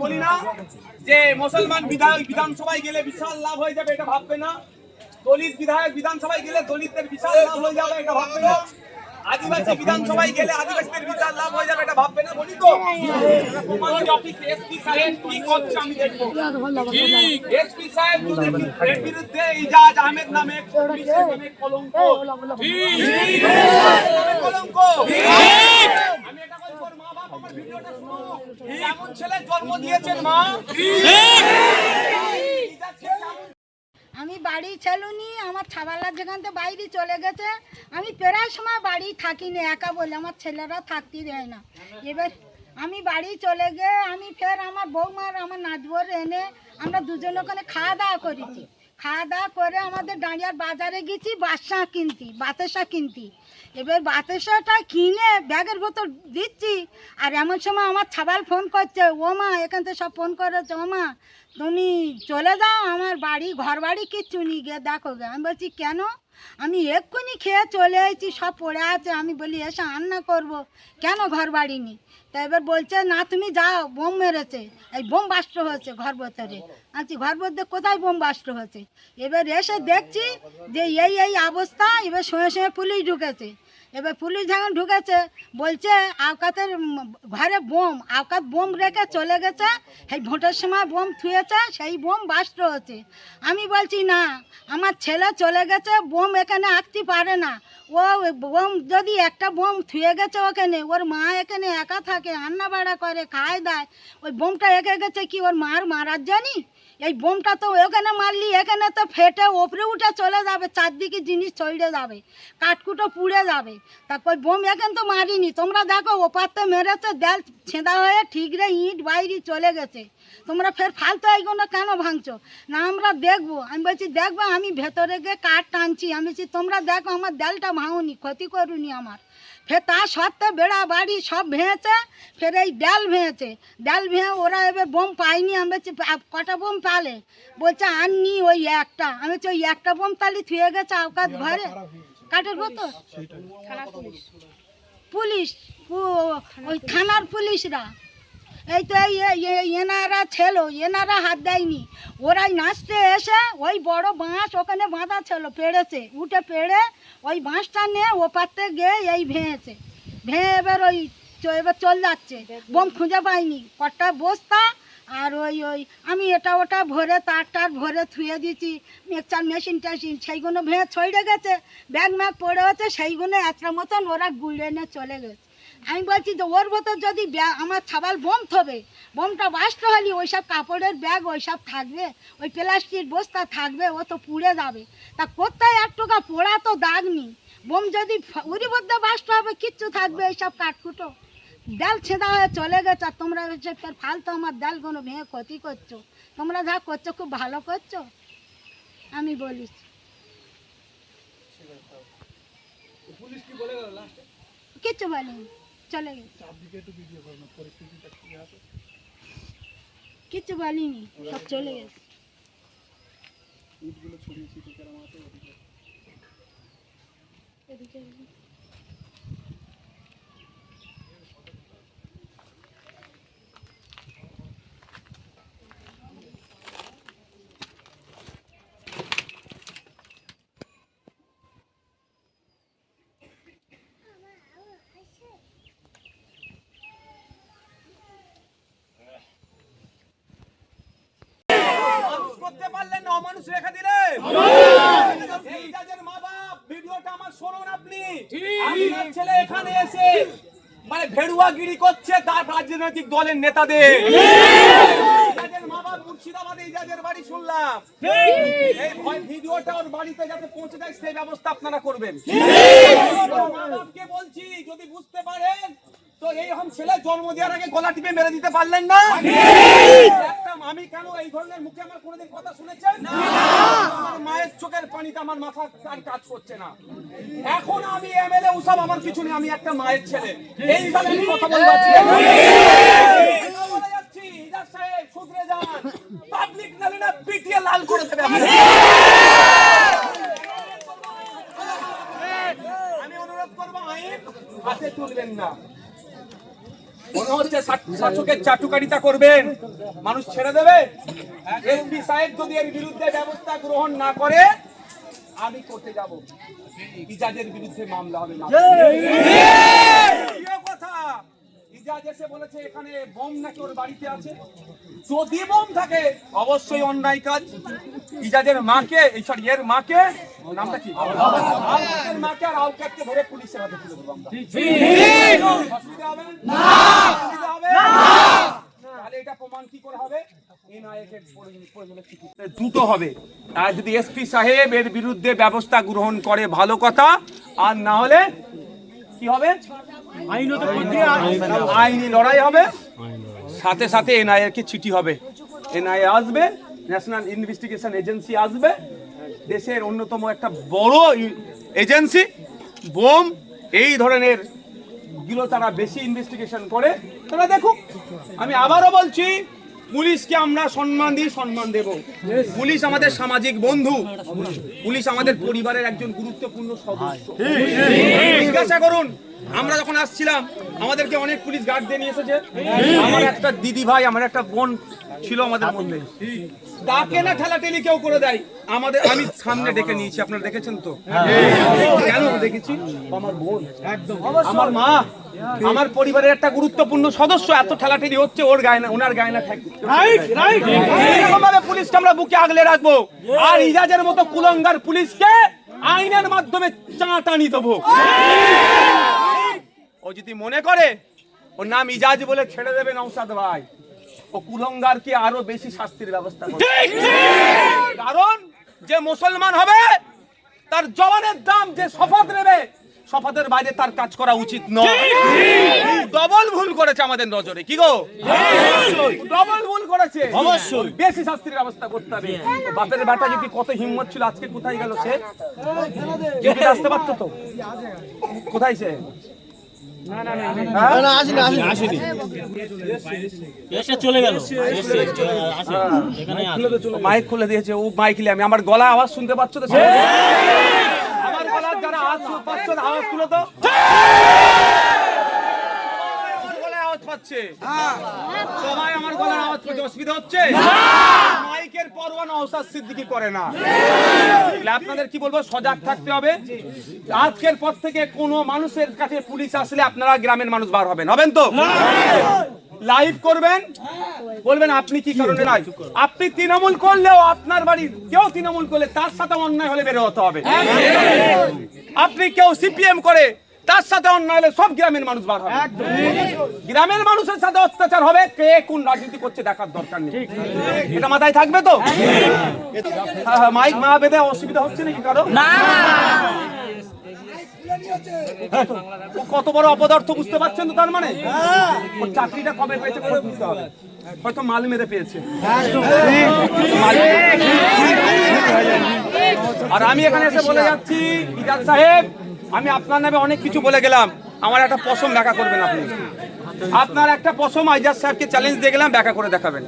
বলি না যে মুসলমান বিধায়ক বিধানসভায় গেলে বিশাল লাভ হয়ে যাবে এটা ভাববে না। দলিত বিধায়ক বিধানসভায় গেলে দলিতদের বিশাল লাভ হয়ে যাবে এটা ভাববে না। আদিবাসী বিধানসভায় গেলে আদিবাসীদের বিশাল লাভ হয়ে যাবে এটা ভাববে না বলি তো। অফিস এসপি সাহেব কি করছে আমি দেখব। এসপি সাহেব এর বিরুদ্ধে ইজাজ আহমেদ নামে কলঙ্ক। কলঙ্ক। আমি এটা আমি বাড়ি ছেলুনি আমার ছাবালার যেখান থেকে বাইরে চলে গেছে। আমি প্রায় সময় বাড়ি থাকি না একা বলে আমার ছেলেরা থাকতে দেয় না। এবার আমি বাড়ি চলে গিয়ে আমি ফের আমার বৌমার, আমার নাচবর এনে আমরা দুজন ওখানে খাওয়া দাওয়া করেছি। খাওয়া দাওয়া করে আমাদের দাঁড়িয়ার বাজারে গেছি বাদশা কিনতি বাতাসা কিনতি এবার বাতাসাটা কিনে ব্যাগের ভেতর দিচ্ছি, আর এমন সময় আমার ছাবাল ফোন করছে, ও মা, এখান থেকে সব ফোন করেছে, ও মা তুমি চলে যাও, আমার বাড়ি ঘর বাড়ি কিচ্ছু নিয়ে গিয়ে দেখো গে আমি বলছি, কেন? আমি এক্ষুনি খেয়ে চলে এসেছি, সব পড়ে আছে। আমি বলি, এসে, রান্না করব। কেন ঘর বাড়ি নি তা এবার বলছে, না, তুমি যাও, বোম মেরেছে। এই বোম বাস্ট হয়েছে ঘর ভেতরে। আচ্ছা ঘর ভেতরে কোথায় বোম বাস্ট হয়েছে? এবার এসে দেখছি যে, এই এই অবস্থা। এবার সঙ্গে সঙ্গে পুলিশ ঢুকেছে। এবার পুলিশ যখন ঢুকেছে, বলছে, আওকাতের ঘরে বোম, আওকাত বোম রেখে চলে গেছে। সেই ভোটের সময় বোম থুয়েছে, সেই বোম বাস্ট হচ্ছে আমি বলছি, না, আমার ছেলে চলে গেছে, বোম এখানে আঁকতে পারে না। ও বোম যদি একটা বোম থুয়ে গেছে ওখানে, ওর মা এখানে একা থাকে রান্না বাড়া করে, খায় দেয়। ওই বোমটা এঁকে গেছে কি ওর মার মারার জানি এই বোমটা তো ওখানে মারলি, এখানে তো ফেটে ওপরে উঠে চলে যাবে, চারদিকে জিনিস ছড়ে যাবে, কাঠকুটো পুড়ে যাবে। তারপর বোম এখানে তো মারিনি, তোমরা দেখো ওপার তো মেরেছে দেল ছেঁদা হয়ে ঠিকরে ইট বাইরে চলে গেছে। তোমরা ফের ফালতু এইগুলো কেন ভাঙছো? না আমরা দেখব। আমি বলছি দেখব আমি ভেতরে গিয়ে কাঠ টানছি। আমি বলছি তোমরা দেখো আমার দেলটা ভাঙুনি ক্ষতি করুনি আমার। ফের তা সত্ত্বে বেড়া বাড়ি সব ভেঙেছে ফের এই ডাল ভেঙেছে। ডাল ভেঙে ওরা এবার বোম পায়নি আমি বলছি কটা বোম পালে? বলছে আননি ওই একটা। আমি বলছি ওই একটা বোম তালি থুয়ে গেছে আওকাত ঘরে? কাঠের বোতল পুলিশ। ওই থানার পুলিশরা। এই তো এই এনারা ছিল, এনারা হাত দেয়নি। ওরাই নাচতে এসে ওই বড় বাঁশ ওখানে বাঁধা ছিল, পেড়েছে। উঠে পেড়ে ওই বাঁশটা নিয়ে ও পাতে গিয়ে এই ভেঙেছে। ভেঙে এবার ওই এবার চল যাচ্ছে। বোম খুঁজে পাইনি। কটা বস্তা আর ওই ওই, আমি এটা ওটা ভরে তার টার ভরে থুয়ে দিয়েছি। মিক্সার মেশিন টেশিন, সেইগুলো ভেঙে ছড়ে গেছে। ব্যাগ ম্যাগ পড়ে হচ্ছে সেইগুলো একটা মতন ওরা গুড়ে নিয়ে চলে গেছে। আমি বলছি যে ওর ভেতর যদি আমার ছাবাল বোম থবে বোমটা বাস্ট হলে ওই সব কাপড়ের ব্যাগ ওই সব থাকবে ওই প্লাস্টিক বস্তা থাকবে ও তো পুড়ে যাবে। তা কোথায় এক টাকা পোড়া তো দাগ নেই। বোম যদি মধ্যে বাস্ট হবে কিচ্ছু থাকবে এইসব কাঠকুটো। ডাল ছেঁদা হয়ে চলে গেছে আর তোমরা হচ্ছে ফের ফালতু আমার ডালগুলো ভেঙে ক্ষতি করছ। তোমরা যা করছ খুব ভালো করছ। আমি বলি। কিচ্ছু বলিনি। চলে গেছে কিচ্ছু বলিনি সব চলে গেছে এদিকে মানুষ করতে রেখে দিলেন এই জাজের মা বাপ ভিডিওটা আমার শুনুন আপনি। আপনার ছেলে এখানে এসে মানে ভেড়ুয়াগিরি করছে তার রাজনৈতিক দলের নেতাদের। মা বাপ মুর্শিদাবাদে এই বাড়ি শুনলাম। এই ভয় ভিডিওটা ওর বাড়িতে যাতে পৌঁছে যায় সেই ব্যবস্থা আপনারা করবেন। মা বাপকে বলছি যদি বুঝতে পারেন তো এই রকম ছেলে জন্ম দেওয়ার আগে গলা টিপে মেরে দিতে পারলেন না? কেন এই ধরনের মুখে আমার কোনোদিন কথা শুনেছেন? আমার মায়ের চোখের পানিতে আমার মাথা আর কাজ করছে না। এখন আমি এমএলএ উসব আমার কিছু নেই আমি একটা মায়ের ছেলে। এই হিসাবে আমি কথা। যাচ্ছি, ইজাজ সাহেব, শুধরে যান। পাবলিক নালে না পিটিয়ে লাল করে দেবে আমি অনুরোধ করব আইন হাতে তুলবেন না। কথা হচ্ছে শাসকের চাটুকারিতা করবেন। মানুষ ছেড়ে দেবে? এসপি সাহেব যদি এর বিরুদ্ধে ব্যবস্থা গ্রহণ না করে আমি করতে যাব। ইজাজের বিরুদ্ধে মামলা হবে। কথা। ইজাজ এসে বলেছে এখানে বোম নাকি ওর বাড়িতে আছে? যদি বোম থাকে অবশ্যই অন্যায় কাজ। ইজাজের মাকে এই সরি এর মাকে নামটা কি? মাকে আর আলকাতকে ধরে পুলিশের হাতে তুলে দেবো আমরা। অসুবিধা হবে? না। অসুবিধা হবে? না। তাহলে এটা প্রমাণ কি করে হবে? NIA প্রয়োজনে চিঠি- দুটো হবে। আর যদি এসপি সাহেব এর বিরুদ্ধে ব্যবস্থা গ্রহণ করে ভালো কথা। আর না হলে কি হবে? আইনি লড়াই হবে। সাথে সাথে এনআইএ কে চিঠি হবে। এনআইএ আসবে ন্যাশনাল ইনভেস্টিগেশন এজেন্সি আসবে। দেশের অন্যতম একটা বড় এজেন্সি। বোম, এই ধরনেরগুলো তারা বেশি ইনভেস্টিগেশন করে। তারা দেখুক আমি আবারও বলছি, পুলিশকে আমরা সম্মান দিই, সম্মান দেব। পুলিশ আমাদের সামাজিক বন্ধু। পুলিশ আমাদের পরিবারের একজন গুরুত্বপূর্ণ সদস্য। জিজ্ঞাসা করুন, আমরা যখন আসছিলাম, আমাদেরকে অনেক পুলিশ গার্ড দিয়ে নিয়ে এসেছে। আমার একটা দিদি ভাই আমার একটা বোন ছিল আমাদের মধ্যে। তাকে না ঠেলাঠেলি কেউ করে দেয়। আমাদের আমি সামনে ডেকে নিয়েছি আপনারা দেখেছেন তো? কেন দেখেছি? আমার বোন। একদম। আমার মা। আমার পরিবারের একটা গুরুত্বপূর্ণ সদস্য এত ঠেলাঠেলি হচ্ছে ওর গায়ে না ওনার গায়ে না থাকবে। পুলিশকে আমরা বুকে আগলে রাখব। আর ইজাজের মতো কুলঙ্গার পুলিশকে আইনের মাধ্যমে চা চাঁটানি দেবো। ও যদি মনে করে ওর নাম ইজাজ বলে ছেড়ে দেবে নৌসাদ ভাই। ও কুলঙ্গারকে আরও বেশি শাস্তির ব্যবস্থা করবে? কারণ যে মুসলমান হবে তার জবানের দাম যে শপথ নেবে শপথের বাইরে তার কাজ করা উচিত নয়। ডবল ভুল করেছে আমাদের নজরে কি গো? ডবল ভুল করেছে। অবশ্যই। বেশি শাস্তির ব্যবস্থা করতে হবে। বাপের বেটা যদি কত হিম্মত ছিল আজকে কোথায় গেল সে? যদি আসতে পারতো তো? কোথায় সে? মাইক খুলে দিয়েছে ও মাইক আমি। আমার গলা আওয়াজ শুনতে পাচ্ছ তো আমার গলার যারা আওয়াজ শুনতে পাচ্ছ আওয়াজ তুলে তো পাচ্ছে। সবাই আমার গলার আওয়াজ পাচ্ছে অসুবিধা হচ্ছে? মাইকের পরোয়া নওশাদ সিদ্দিকী করে না। আপনাদের কি বলব? সজাগ থাকতে হবে। আজকের পর থেকে কোনো মানুষের কাছে পুলিশ আসলে আপনারা গ্রামের মানুষ বার হবেন। হবেন তো? লাইভ করবেন? বলবেন আপনি কি কারণে নাই? আপনি তৃণমূল করলেও আপনার বাড়ির কেউ তৃণমূল করলে তার সাথে অন্যায় হলে বেরো হতে হবে। আপনি কেউ সিপিএম করে তার সাথে অন্যায় হলে সব গ্রামের মানুষ বার হবে। গ্রামের মানুষের সাথে অত্যাচার হবে কে কোন রাজনীতি করছে দেখার দরকার নেই। এটা মাথায় থাকবে তো? হ্যাঁ, হ্যাঁ, মাইক মা বেঁধে অসুবিধা হচ্ছে নাকি কারও? হ্যাঁ ও কত বড় অপদার্থ বুঝতে পারছেন তো তার মানে? ওর চাকরিটা কবে পেয়েছে করে বুঝতে হবে। হয়তো মাল মেরে পেয়েছে। আর আমি এখানে এসে বলে যাচ্ছি ইজাজ সাহেব আমি আপনার নামে অনেক কিছু বলে গেলাম। আমার একটা পশম দেখা করবেন আপনি। আপনার একটা পশম আইজাজ সাহেবকে চ্যালেঞ্জ দিয়ে গেলাম, ব্যাখ্যা করে দেখাবেন।